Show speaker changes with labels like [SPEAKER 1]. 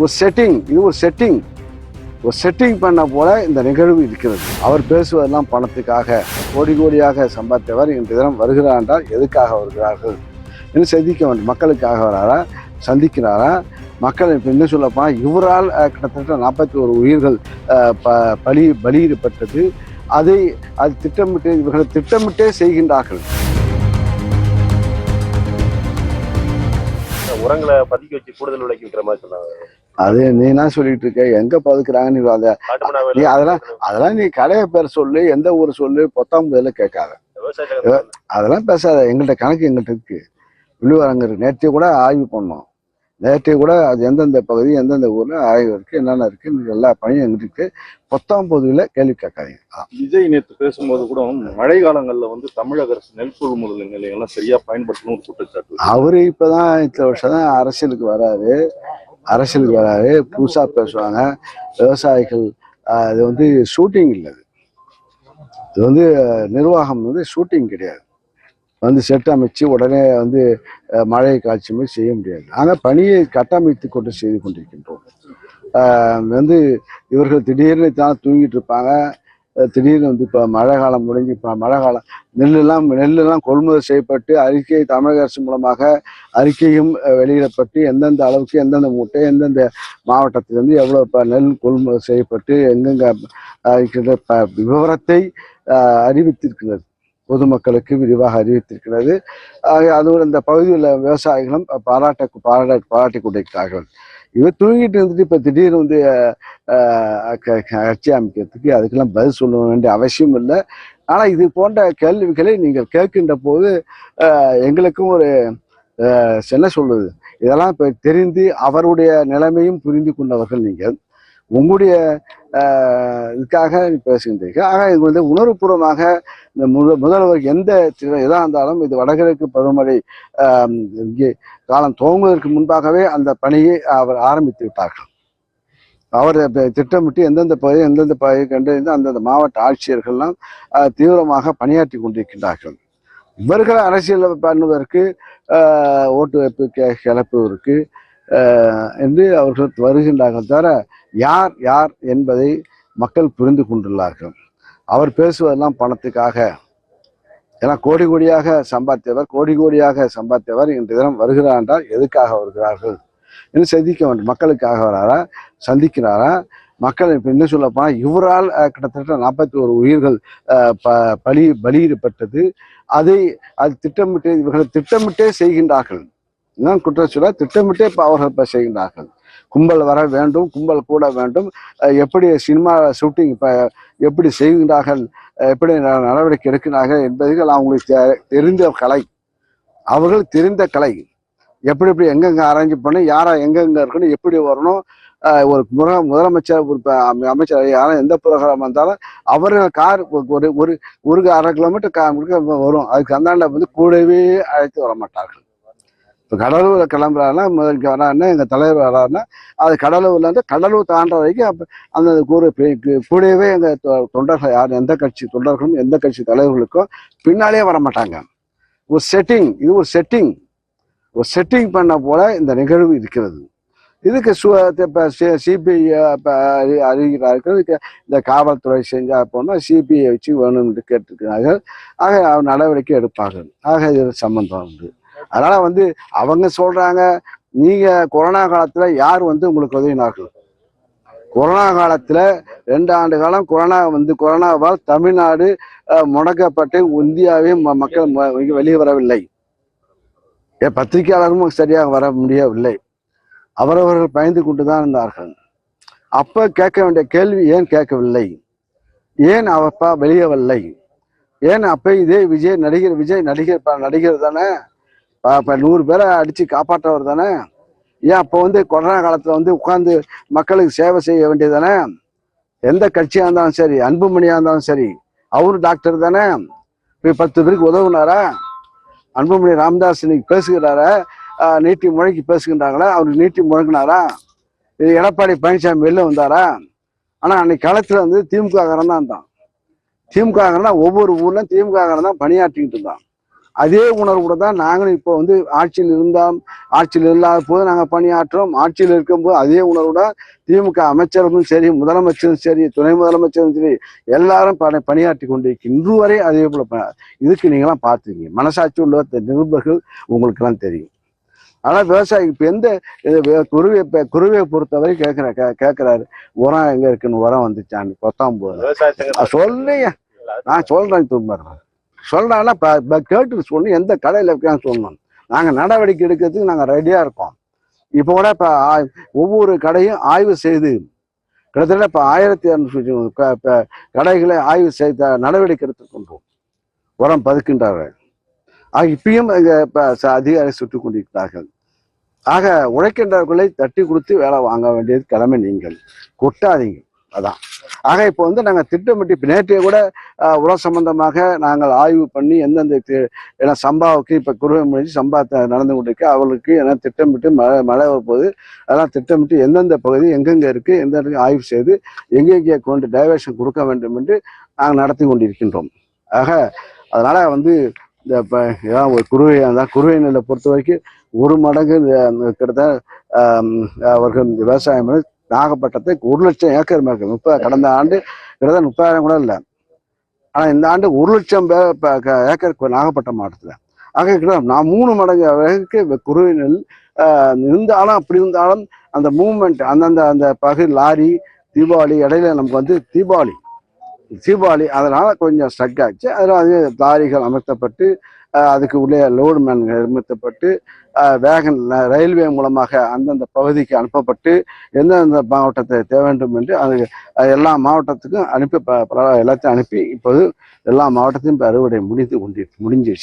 [SPEAKER 1] ஒரு செட்டிங் இது ஒரு செட்டிங் ஒரு செட்டிங் பண்ண போல இந்த நிகழ்வு இருக்கிறது. அவர் பேசுவதெல்லாம் பணத்துக்காக கோடி கோடியாக சம்பாதித்தவர் இன்று தினம் வருகிறார் என்றால் எதுக்காக வருகிறார்கள்? என்று சந்திக்க வேண்டும். மக்களுக்காக வராரா? சந்திக்கிறாரா? மக்கள் இப்போ என்ன சொல்லப்போனால் இவரால் கிட்டத்தட்ட நாற்பத்தி ஒரு உயிர்கள் ப பலி பலியிடப்பட்டது. அதை அது திட்டமிட்டு இவர்கள் திட்டமிட்டே செய்கின்றார்கள்.
[SPEAKER 2] உரங்களை பதுக்கி வச்சு கூடுதல் விலைக்கு விற்கிற மாதிரி சொன்னாங்க.
[SPEAKER 1] அது நீ என்ன சொல்லிட்டு இருக்க? எங்க பதுக்குறாங்க நீ அதை அதெல்லாம் அதெல்லாம் நீ கடையை பேர் சொல்லு எந்த ஊர் சொல்லு பொத்தாம் முதல்ல கேட்காத. அதெல்லாம் பேசாத. எங்கள்கிட்ட கணக்கு எங்கள்கிட்ட இருக்கு. விழுவரங்க நேற்று கூட ஆய்வு பண்ணோம். நேற்று கூட அது எந்தெந்த பகுதி எந்தெந்த ஊர்ல ஆய்வு இருக்கு என்னென்ன இருக்கு இந்த எல்லா பணியும் எங்கிட்ட இருக்கு. பொத்தாம் பொதுவில் கேள்வி கேட்காதீங்க.
[SPEAKER 3] விஜய் நேற்று பேசும்போது கூட மழை காலங்கள்ல வந்து தமிழக அரசு நெல் கொள்முதல் நிலையெல்லாம் சரியா பயன்படுத்தணும் ஒரு குற்றச்சாட்டு
[SPEAKER 1] அவரு இப்பதான் இந்த வருஷம் தான் அரசியலுக்கு வராரு. அரசியலுக்கு வராரு. புதுசா பேசுவாங்க. விவசாயிகள் இது வந்து ஷூட்டிங் இல்லை இது. வந்து நிர்வாகம் வந்து ஷூட்டிங் கிடையாது. வந்து செட் அமைச்சு உடனே வந்து மழையை காய்ச்சுமே செய்ய முடியாது. ஆனால் பணியை கட்டமைத்து கொண்டு செய்து கொண்டிருக்கின்றோம். வந்து இவர்கள் திடீர்னு தான் தூங்கிட்டு இருப்பாங்க. திடீர்னு வந்து இப்போ மழை காலம் முடிஞ்சு இப்போ மழை காலம் நெல்லெல்லாம் நெல்லெல்லாம் கொள்முதல் செய்யப்பட்டு அறிக்கை தமிழக அரசு மூலமாக அறிக்கையும் வெளியிடப்பட்டு எந்தெந்த அளவுக்கு எந்தெந்த மூட்டை எந்தெந்த மாவட்டத்திலிருந்து எவ்வளோ இப்போ நெல் கொள்முதல் செய்யப்பட்டு எங்கெங்க இருக்கின்ற ப- விவரத்தை அறிவித்திருக்கிறது. பொதுமக்களுக்கு விரிவாக அறிவித்திருக்கிறது. ஆக அதோடு இந்த பகுதியில் விவசாயிகளும் பாராட்ட பாராட்ட பாராட்டி கொண்டிருக்கிறார்கள். இவர் தூங்கிட்டு இருந்துட்டு இப்போ திடீர்னு வந்து கட்சி அமைக்கிறதுக்கு அதுக்கெல்லாம் பதில் சொல்ல வேண்டிய அவசியம் இல்லை. ஆனால் இது போன்ற கேள்விகளை நீங்கள் கேட்கின்ற போது எங்களுக்கும் ஒரு அஹ், என்ன இதெல்லாம் இப்போ தெரிந்து அவருடைய நிலைமையும் புரிந்து கொண்டவர்கள் நீங்கள். உங்களுடைய இதுக்காக பேசுகின்றீர்கள் ஆக இது வந்து உணர்வுபூர்வமாக இந்த முத முதல்வர் எந்த இதாக இருந்தாலும் இது வடகிழக்கு பருவமழை இங்கே காலம் துவங்குவதற்கு முன்பாகவே அந்த பணியை அவர் ஆரம்பித்து விட்டார்கள். அவர் திட்டமிட்டு எந்தெந்த பகுதி எந்தெந்த பகுதியை கண்டறிந்து அந்தந்த மாவட்ட ஆட்சியர்கள்லாம் தீவிரமாக பணியாற்றி கொண்டிருக்கின்றார்கள். இவர்கள் அரசியல் பண்ணுவதற்கு ஓட்டு வைப்பு கே- கிளப்புவதற்கு என்று அவர்கள் வருகின்றார்கள் தவிர யார் யார் என்பதை மக்கள் புரிந்து கொண்டுள்ளார்கள். அவர் பேசுவதெல்லாம் பணத்துக்காக. ஏன்னா கோடி கோடியாக சம்பாத்தியவர் கோடி கோடியாக சம்பாத்தியவர் இன்று தினம் வருகிறார் என்றால் எதுக்காக வருகிறார்கள்? என்று சந்திக்க வேண்டும். மக்களுக்காக வராரா? சந்திக்கிறாரா? மக்கள் இப்போ என்ன சொல்ல இவரால் கிட்டத்தட்ட நாற்பத்தி ஒரு உயிர்கள் ப பலி பலியிடப்பட்டது. அதை அது திட்டமிட்டு இவர்கள் திட்டமிட்டே செய்கின்றார்கள். என்ன குற்றம் சொல்ல திட்டமிட்டே இப்போ அவர்கள் இப்போ செய்கின்றார்கள். கும்பல் வர வேண்டும் கும்பல் கூட வேண்டும். எப்படி சினிமா ஷூட்டிங் இப்போ எப்படி செய்கின்றார்கள் எப்படி ந- நடவடிக்கை எடுக்கிறார்கள் என்பதுகள் அவங்களுக்கு தெ- தெரிந்த கலை. அவர்கள் தெரிந்த கலை. எப்படி எப்படி எங்கெங்கே அரேஞ்ச் பண்ணி யாரா எங்கெங்கே இருக்கணும் எப்படி வரணும் ஒரு முற முதலமைச்சர் ஒரு அமைச்சர் யாரும் எந்த ப்ரோக்ராம் வந்தாலும் அவர்கள் கார் ஒரு ஒரு ஒரு அரை கிலோமீட்டர் கா வரும். அதுக்கு அந்தாண்ட வந்து கூடவே அழைத்து வர மாட்டார்கள் இப்போ கடலூரில் கிளம்புறாருன்னா முதலுக்கு வராருன்னா எங்கள் தலைவர் வராருன்னா அது கடலூர்ல இருந்து கடலூர் தாண்ட வரைக்கும் அந்த ஒரு கூடவே எங்கள் தொண்டர்கள் யார் எந்த கட்சி தொண்டர்களும் எந்த கட்சி தலைவர்களுக்கும் பின்னாலே வர மாட்டாங்க ஒரு செட்டிங் இது ஒரு செட்டிங் ஒரு செட்டிங் பண்ண போல இந்த நிகழ்வு இருக்கிறது. இதுக்கு சு இப்போ சிபிஐ அறிகிறார்கள். இந்த காவல்துறை செஞ்சா போனால் சிபிஐ வச்சு வேணும்னு கேட்டிருக்கிறார்கள். ஆக அவர் நடவடிக்கை எடுப்பார்கள். ஆக இது சம்பந்தம் உண்டு. அதனால் வந்து அவங்க சொல்கிறாங்க நீங்க கொரோனா காலத்துல யார் வந்து உங்களுக்கு உதவினார்கள்? கொரோனா காலத்துல ரெண்டு ஆண்டு காலம் கொரோனா வந்து கொரோனாவால் தமிழ்நாடு முடக்கப்பட்டு இந்தியாவே ம- மக்கள் வெளியே வரவில்லை. ஏ, பத்திரிகையாளரும் சரியாக வர முடியவில்லை. அவரவர்கள் பயந்து கொண்டு தான் இருந்தார்கள். அப்ப கேட்க வேண்டிய கேள்வி ஏன் கேட்கவில்லை? ஏன் அவப்பா வெளியே வரலை ஏன் அப்ப இதே விஜய் நடிகர் விஜய் நடிகர் நடிகர் தானே? இப்ப நூறு பேரை அடிச்சு காப்பாற்றவர் தானே? ஏன் அப்போ வந்து கொரோனா காலத்துல வந்து உட்கார்ந்து மக்களுக்கு சேவை செய்ய வேண்டியது தானே? எந்த கட்சியா இருந்தாலும் சரி அன்புமணியா இருந்தாலும் சரி அவரு டாக்டர் தானே? போய் பத்து பேருக்கு உதவுனாரா? அன்புமணி ராமதாஸ் இன்னைக்கு பேசுகிறாரா? நீட்டி முழங்கி பேசுகின்றாங்களா? அவரு நீட்டி முழங்கினாரா? இது எடப்பாடி பழனிசாமி வெளில வந்தாரா? ஆனா அன்னைக்கு காலத்தில் வந்து திமுக தான் இருந்தான். திமுக ஒவ்வொரு ஊர்லயும் திமுக தான் பணியாற்றிக்கிட்டு இருந்தான். அதே உணர்வோட தான் நாங்களும் இப்போ வந்து ஆட்சியில் இருந்தால் ஆட்சியில் இல்லாத போது நாங்கள் பணியாற்றோம். ஆட்சியில் இருக்கும்போது அதே உணர்வோட திமுக அமைச்சரும் சரி முதலமைச்சரும் சரி துணை முதலமைச்சரும் சரி எல்லாரும் பணி பணியாற்றி கொண்டிருக்க இன்று வரை அதே போல இதுக்கு நீங்களாம் பார்த்துருக்கீங்க. மனசாட்சி உள்ள நிருபர்கள் உங்களுக்கெல்லாம் தெரியும். ஆனால் விவசாயி இப்போ எந்த இது வே- குருவை இப்போ குருவையை பொறுத்தவரை கேட்குற கே கேட்குறாரு உரம் எங்கே இருக்குன்னு உரம் வந்துச்சான்னு பத்தாம் போது
[SPEAKER 2] விவசாய சங்க
[SPEAKER 1] சொல்லுங்க. நான் சொல்றேன் தும்பர் சொல்கிறாங்கன்னா இப்போ இப்போ கேட்டு சொல்லணும் எந்த கடையில் இருக்கான்னு சொல்லணும். நாங்கள் நடவடிக்கை எடுக்கிறதுக்கு நாங்கள் ரெடியாக இருக்கோம். இப்போ கூட இப்போ ஒவ்வொரு கடையும் ஆய்வு செய்து கிட்டத்தட்ட இப்போ ஆயிரத்தி இரநூறு கடைகளை ஆய்வு செய்த நடவடிக்கை எடுத்துக்கொண்டோம் உரம் பதுக்கின்றார்கள். ஆக இப்பயும் இங்கே இப்போ ச- அதிகாரி சுட்டுக் கொண்டிருக்கிறார்கள். ஆக உழைக்கின்றவர்களை தட்டி கொடுத்து வேலை வாங்க வேண்டியது கடமை நீங்கள். கொட்டாதீங்க. அதான். ஆக இப்போ வந்து நாங்கள் திட்டமிட்டு இப்போ நேற்றைய கூட உலக உரம் சம்பந்தமாக நாங்கள் ஆய்வு பண்ணி எந்தெந்த தி- ஏன்னா சம்பாவுக்கு இப்போ குருவை முடிஞ்சு சம்பா த- நடந்து கொண்டிருக்கு. அவளுக்கு ஏன்னா திட்டமிட்டு மழை மழை வரப்போகுது. அதெல்லாம் திட்டமிட்டு எந்தெந்த பகுதி எங்கெங்கே இருக்குது எந்த ஆய்வு செய்து எங்கெங்கே கொண்டு டைவர்ஷன் கொடுக்க வேண்டும் என்று நாங்கள் நடத்தி கொண்டிருக்கின்றோம். ஆக அதனால் வந்து இந்த இப்போ ஏதாவது ஒரு குருவை அந்த குருவை நெல்லை பொறுத்த வரைக்கும் ஒரு மடங்கு இந்த கிட்டத்தட்ட அவர்கள் இந்த விவசாயம் நாகப்பட்டினத்துக்கு ஒரு லட்சம் ஏக்கர் மேற்கு முப்பது கடந்த ஆண்டு கிட்டத்தட்ட முப்பதாயிரம் கூட இல்லை. ஆனால் இந்த ஆண்டு ஒரு லட்சம் பே ஏக்கர் நாகப்பட்டினம் மாவட்டத்தில். ஆக நான் மூணு மடங்கு அளவுக்கு குருவை நெல் இருந்தாலும் அப்படி இருந்தாலும் அந்த மூமெண்ட் அந்தந்த அந்த பகு லாரி தீபாவளி இடையில நமக்கு வந்து தீபாவளி. தீபாவளி அதனால் கொஞ்சம் ஸ்ட்ரக் ஆச்சு. அதில் அது லாரிகள் அமர்த்தப்பட்டு அதுக்கு உள்ளே லோடு மேன்கள் நிர்மித்தப்பட்டு வேகன் ரயில்வே மூலமாக அந்தந்த பகுதிக்கு அனுப்பப்பட்டு எந்தெந்த மாவட்டத்தை தேவை வேண்டும் என்று அது எல்லா மாவட்டத்துக்கும் அனுப்பி ப- எல்லாத்தையும் அனுப்பி இப்போது எல்லா மாவட்டத்தையும் இப்போ அறுவடை முடிந்து கொண்டு முடிஞ்சிருச்சு.